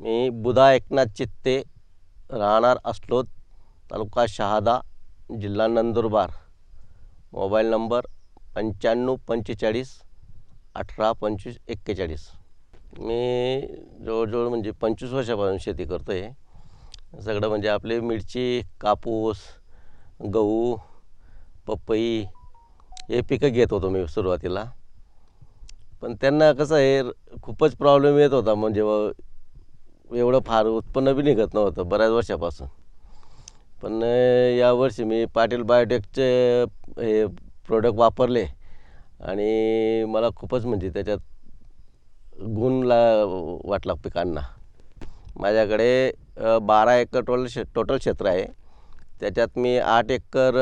मी बुधा एकनाथ चित्ते राहणार असलोत तालुका शहादा जिल्हा नंदुरबार. मोबाईल नंबर पंच्याण्णव पंचेचाळीस अठरा पंचवीस एक्केचाळीस. मी जवळजवळ म्हणजे पंचवीस वर्षापासून शेती करतो आहे सगळं म्हणजे आपले मिरची कापूस गहू पपई हे पिकं घेत होतो मी सुरुवातीला. पण त्यांना कसं आहे खूपच प्रॉब्लेम येत होता. म्हणजे एवढं फार उत्पन्न बी निघत नव्हतं बऱ्याच वर्षापासून. पण यावर्षी मी पाटील बायोटेकचे हे प्रोडक्ट वापरले आणि मला खूपच म्हणजे त्याच्यात गुण ला वाटला पिकांना. माझ्याकडे बारा एकर टोटल शे टोटल क्षेत्र आहे. त्याच्यात मी आठ एकर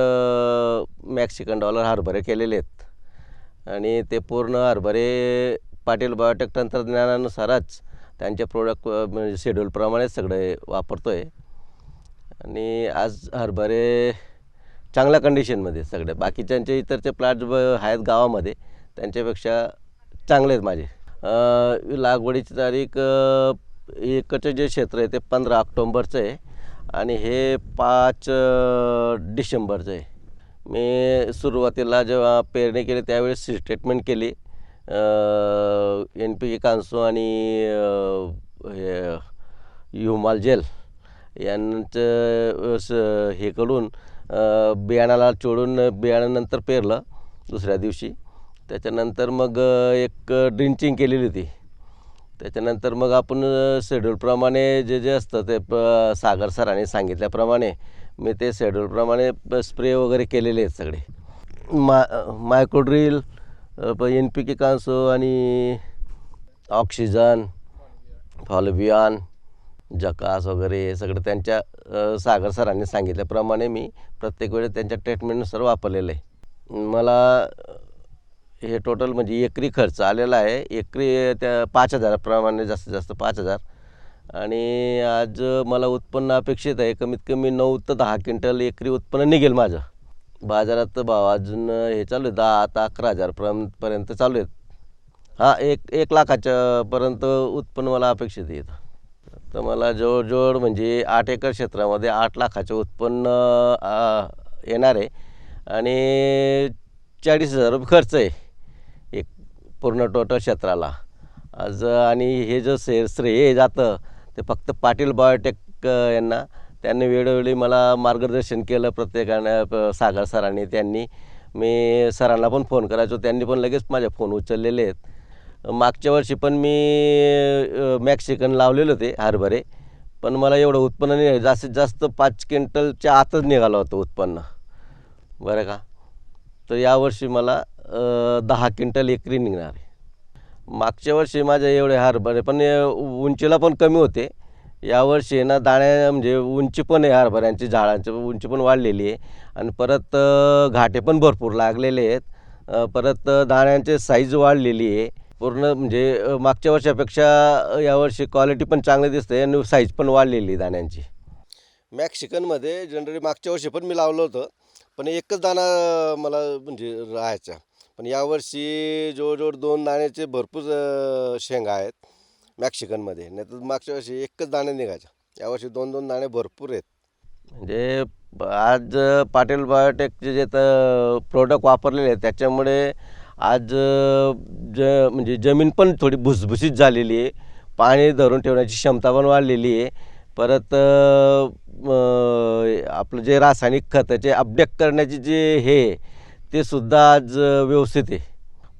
मॅक्सिकन डॉलर हरभरे केलेले आहेत. आणि ते पूर्ण हरभरे पाटील बायोटेक तंत्रज्ञानानुसारच त्यांचे प्रोडक्ट म्हणजे शेड्यूलप्रमाणेच सगळे वापरतो आहे आणि आज हरभरे चांगल्या कंडिशनमध्ये सगळे. बाकीच्यांचे इतरचे प्लॉट आहेत गावामध्ये. त्यांच्यापेक्षा चांगले आहेत माझे. लागवडीची तारीख एकचं जे क्षेत्र आहे ते पंधरा ऑक्टोंबरचं आहे. आणि हे पाच डिसेंबरचं आहे. मी सुरुवातीला जेव्हा पेरणी केली त्यावेळेस सी ट्रीटमेंट केली. एन पी कांसो आणि हे युमाल जेल यांचं स- हे करून बियाणाला चोडून बियाणानंतर पेरलं दुसऱ्या दिवशी. त्याच्यानंतर मग एक ड्रिंचिंग केलेली होती. त्याच्यानंतर मग आपण शेड्यूलप्रमाणे जे जे असतं ते प सागर सरांनी सांगितल्याप्रमाणे मी ते शेड्यूलप्रमाणे स्प्रे वगैरे केलेले आहेत सगळे. मा मायक्रोड्रिल एन पी के कांसो आणि ऑक्सिजन फॉलबियॉन जकास वगैरे हे सगळं त्यांच्या सागर सरांनी सांगितल्याप्रमाणे मी प्रत्येक वेळेस त्यांच्या ट्रीटमेंटनुसार वापरलेलं आहे. मला हे टोटल म्हणजे एकरी खर्च आलेला आहे. एकरी त्या पाच हजाराप्रमाणे जास्तीत जास्त पाच हजार. आणि आज मला उत्पन्न अपेक्षित आहे. कमीत कमी नऊ तर दहा क्विंटल एकरी उत्पन्न निघेल माझं. बाजारात भाव अजून हे चालू आहे दहा आता अकरा हजारपर्यंत पर्यंत चालू आहेत. हां एक एक लाखाच्या पर्यंत उत्पन्न मला अपेक्षित आहे तर मला जवळजवळ म्हणजे आठ एकर क्षेत्रामध्ये आठ लाखाचे उत्पन्न येणार आहे. आणि चाळीस हजार रुपये खर्च आहे एक पूर्ण टोटल क्षेत्राला. आज आणि हे जो श्रेय श्रेय जातं ते फक्त पाटील बायोटेक यांना त्यांनी वेळोवेळी मला मार्गदर्शन केलं प्रत्येकानं सागर सरांनी त्यांनी. मी सरांना पण फोन करायचो त्यांनी पण लगेच माझे फोन उचललेले आहेत. मागच्या वर्षी पण मी मॅक्सिकन लावलेले होते हरभरे. पण मला एवढं उत्पन्न नाही जास्तीत जास्त पाच क्विंटलच्या आतच निघालं होतं उत्पन्न. बरं का? तर यावर्षी मला दहा क्विंटल एकरी निघणार आहे. मागच्या वर्षी माझे एवढे हरभरे पण उंचीला पण कमी होते. यावर्षी आहे ना दाण्या म्हणजे उंची पण आहे हरभऱ्यांची झाडांची उंची पण वाढलेली आहे. आणि परत घाटे पण भरपूर लागलेले आहेत. परत दाण्यांचे दाण्यांची साईज वाढलेली आहे. पूर्ण म्हणजे मागच्या वर्षापेक्षा यावर्षी क्वालिटी पण चांगली दिसते आणि साईज पण वाढलेली आहे दाण्यांची. मॅक्सिकनमध्ये जनरली मागच्या वर्षी पण मी लावलं होतं. पण एकच दाणा मला म्हणजे राहायचा. पण यावर्षी जवळजवळ दोन दाण्याचे भरपूर शेंगा आहेत. मॅक्सिकनमध्ये. नाही तर मागच्या वर्षी एकच दाणे निघायचा. यावर्षी दोन दोन दाणे भरपूर आहेत. म्हणजे आज पाटील बायोटेकचे जे तर प्रोडक्ट वापरलेले आहेत त्याच्यामुळे आज ज म्हणजे जमीन पण थोडी भुसभुशीत झालेली आहे. पाणी धरून ठेवण्याची क्षमता पण वाढलेली आहे. परत आपलं जे रासायनिक खताचे अपडेट करण्याची जे हे ते सुद्धा आज व्यवस्थित आहे.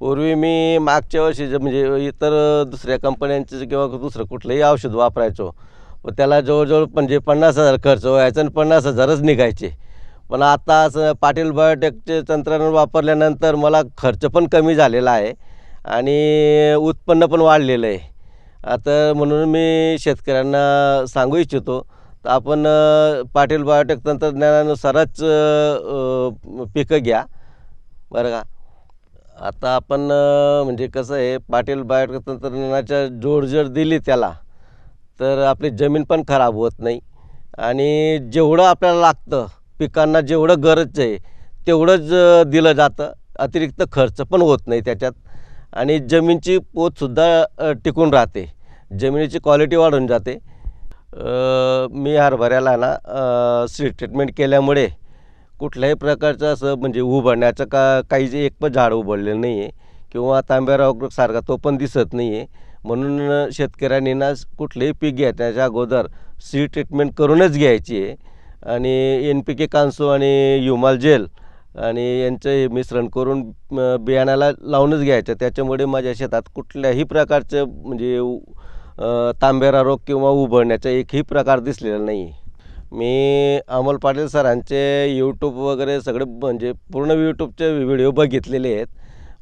पूर्वी मी मागच्या वर्षी जे म्हणजे इतर दुसऱ्या कंपन्यांचं किंवा दुसरं कुठलंही औषध वापरायचो व त्याला जवळजवळ म्हणजे पन्नास हजार खर्च व्हायचा आणि पन्नास हजारच निघायचे. पण आता असं पाटील बायोटेकचे तंत्रज्ञान वापरल्यानंतर मला खर्च पण कमी झालेला आहे आणि उत्पन्न पण वाढलेलं आहे. आता म्हणून मी शेतकऱ्यांना सांगू इच्छितो तर आपण पाटील बायोटेक तंत्रज्ञानानुसारच पिकं घ्या. बरं का? आता आपण म्हणजे कसं आहे पाटील बायोटेक तंत्रज्ञानाच्या जोड जर दिली त्याला तर आपली जमीन पण खराब होत नाही. आणि जेवढं आपल्याला लागतं पिकांना जेवढं गरज आहे तेवढंच दिलं जातं. अतिरिक्त खर्च पण होत नाही त्याच्यात. आणि जमीनची पोतसुद्धा टिकून राहते. जमिनीची क्वालिटी वाढून जाते. मी हरभऱ्याला ना सीड ट्रीटमेंट केल्यामुळे कुठल्याही प्रकारचं असं म्हणजे उभारण्याचं का काही जे एक पण झाड उभारलेलं नाही आहे किंवा तांब्या सारखा तो पण दिसत नाही आहे म्हणून शेतकऱ्यांनी ना कुठलेही पीक घेण्याच्या अगोदर सी ट्रीटमेंट करूनच घ्यायची आहे. आणि एन पी के कांसो आणि युमाल जेल आणि यांचं हे मिश्रण करून बियाण्याला लावूनच घ्यायचं. त्याच्यामुळे माझ्या शेतात कुठल्याही प्रकारचं म्हणजे अ, तांबेरा रोग किंवा उभरण्याचा एकही प्रकार दिसलेला नाही आहे मी अमोल पाटील सरांचे यूट्यूब वगैरे सगळे म्हणजे पूर्ण यूट्यूबचे व्हिडिओ बघितलेले आहेत.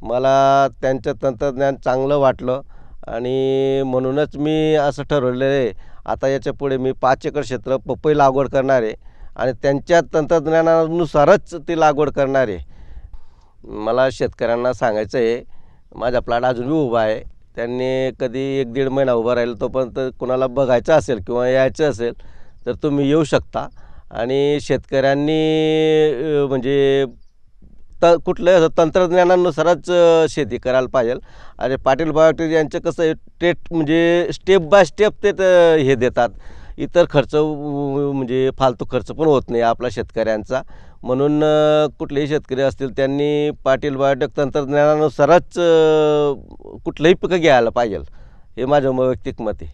मला त्यांचं तंत्रज्ञान चांगलं वाटलं आणि म्हणूनच मी असं ठरवलेलं आहे आता याच्यापुढे मी पाच एकर क्षेत्र पपई लागवड करणार आहे आणि त्यांच्या तंत्रज्ञानानुसारच ती लागवड करणार आहे. मला शेतकऱ्यांना सांगायचं आहे माझा प्लॅट अजूनही उभा आहे. त्यांनी कधी एक दीड महिना उभा राहिला तोपर्यंत कोणाला बघायचं असेल किंवा यायचं असेल तर तुम्ही येऊ शकता. आणि शेतकऱ्यांनी म्हणजे त कुठलं असं तंत्रज्ञानानुसारच शेती करायला पाहिजे. आणि पाटील बायोटेक यांचं कसं आहे टेट म्हणजे स्टेप बाय स्टेप ते हे देतात. इतर खर्च म्हणजे फालतू खर्च पण होत नाही आपला शेतकऱ्यांचा. म्हणून कुठलेही शेतकरी असतील त्यांनी पाटील बायोटेक तंत्रज्ञानानुसारच कुठलंही पिकं घ्यायला पाहिजे. हे माझं वैयक्तिक मत आहे.